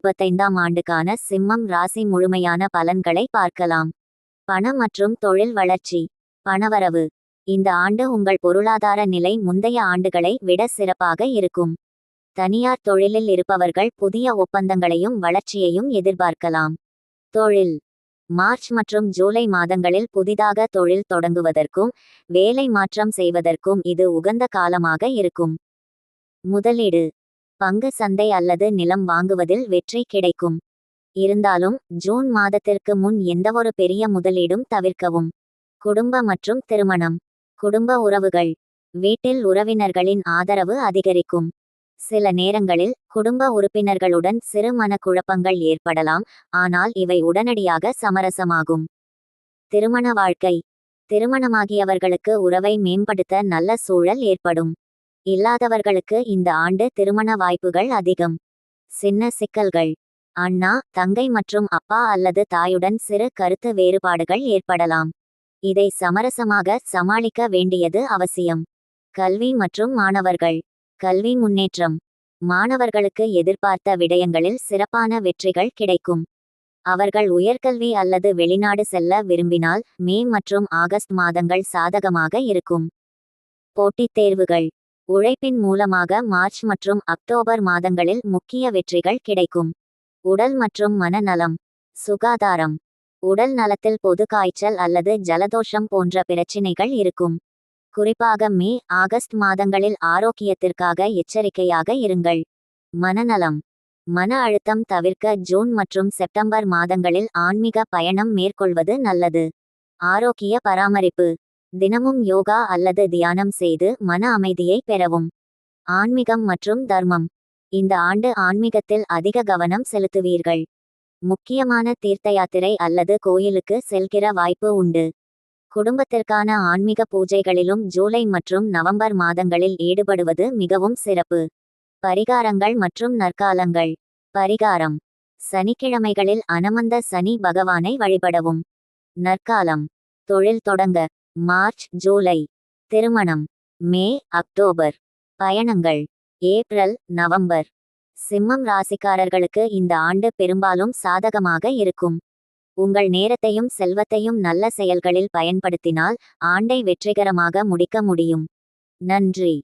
முப்பத்தைந்தாம் ஆண்டுக்கான சிம்மம் ராசி முழுமையான பலன்களை பார்க்கலாம். பணம் மற்றும் தொழில் வளர்ச்சி. பணவரவு. இந்த ஆண்டு உங்கள் பொருளாதார நிலை முந்தைய ஆண்டுகளை விட சிறப்பாக இருக்கும். தனியார் தொழிலில் இருப்பவர்கள் புதிய ஒப்பந்தங்களையும் வளர்ச்சியையும் எதிர்பார்க்கலாம். தொழில். மார்ச் மற்றும் ஜூலை மாதங்களில் புதிதாக தொழில் தொடங்குவதற்கும் வேலை மாற்றம் செய்வதற்கும் இது உகந்த காலமாக இருக்கும். முதலீடு. பங்கு சந்தை அல்லது நிலம் வாங்குவதில் வெற்றி கிடைக்கும். இருந்தாலும் ஜூன் மாதத்திற்கு முன் எந்தவொரு பெரிய முதலீடும் தவிர்க்கவும். குடும்ப மற்றும் திருமணம். குடும்ப உறவுகள். வீட்டில் உறவினர்களின் ஆதரவு அதிகரிக்கும். சில நேரங்களில் குடும்ப உறுப்பினர்களுடன் சிறு மனக்குழப்பங்கள் ஏற்படலாம் ஆனால் இவை உடனடியாக சமரசமாகும். திருமண வாழ்க்கை. திருமணமாகியவர்களுக்கு உறவை மேம்படுத்த நல்ல சூழல் ஏற்படும். இல்லாதவர்களுக்கு இந்த ஆண்டு திருமண வாய்ப்புகள் அதிகம். சின்ன சிக்கல்கள். அண்ணா தங்கை மற்றும் அப்பா அல்லது தாயுடன் சிறு கருத்து வேறுபாடுகள் ஏற்படலாம். இதை சமரசமாக சமாளிக்க வேண்டியது அவசியம். கல்வி மற்றும் மாணவர்கள். கல்வி முன்னேற்றம். மாணவர்களுக்கு எதிர்பார்த்த விடயங்களில் சிறப்பான வெற்றிகள் கிடைக்கும். அவர்கள் உயர்கல்வி அல்லது வெளிநாடு செல்ல விரும்பினால் மே மற்றும் ஆகஸ்ட் மாதங்கள் சாதகமாக இருக்கும். போட்டித் தேர்வுகள். உழைப்பின் மூலமாக மார்ச் மற்றும் அக்டோபர் மாதங்களில் முக்கிய வெற்றிகள் கிடைக்கும். உடல் மற்றும் மனநலம். சுகாதாரம். உடல் நலத்தில் பொது காய்ச்சல் அல்லது ஜலதோஷம் போன்ற பிரச்சினைகள் இருக்கும். குறிப்பாக மே ஆகஸ்ட் மாதங்களில் ஆரோக்கியத்திற்காக எச்சரிக்கையாக இருங்கள். மனநலம். மன அழுத்தம் தவிர்க்க ஜூன் மற்றும் செப்டம்பர் மாதங்களில் ஆன்மீக பயணம் மேற்கொள்வது நல்லது. ஆரோக்கிய பராமரிப்பு. தினமும் யோகா அல்லது தியானம் செய்து மன அமைதியை பெறவும். ஆன்மீகம் மற்றும் தர்மம். இந்த ஆண்டு ஆன்மீகத்தில் அதிக கவனம் செலுத்துவீர்கள். முக்கியமான தீர்த்த யாத்திரை அல்லது கோயிலுக்கு செல்கிற வாய்ப்பு உண்டு. குடும்பத்திற்கான ஆன்மீக பூஜைகளிலும் ஜூலை மற்றும் நவம்பர் மாதங்களில் ஈடுபடுவது மிகவும் சிறப்பு. பரிகாரங்கள் மற்றும் நற்காலங்கள். பரிகாரம். சனிக்கிழமைகளில் அனமந்த சனி பகவானை வழிபடவும். நற்காலம். தொழில் தொடங்க. March July. திருமணம். May October. பயணங்கள். April November. சிம்மம் ராசிக்காரர்களுக்கு இந்த ஆண்டு பெரும்பாலும் சாதகமாக இருக்கும். உங்கள் நேரத்தையும் செல்வத்தையும் நல்ல செயல்களில் பயன்படுத்தினால் ஆண்டை வெற்றிகரமாக முடிக்க முடியும். நன்றி.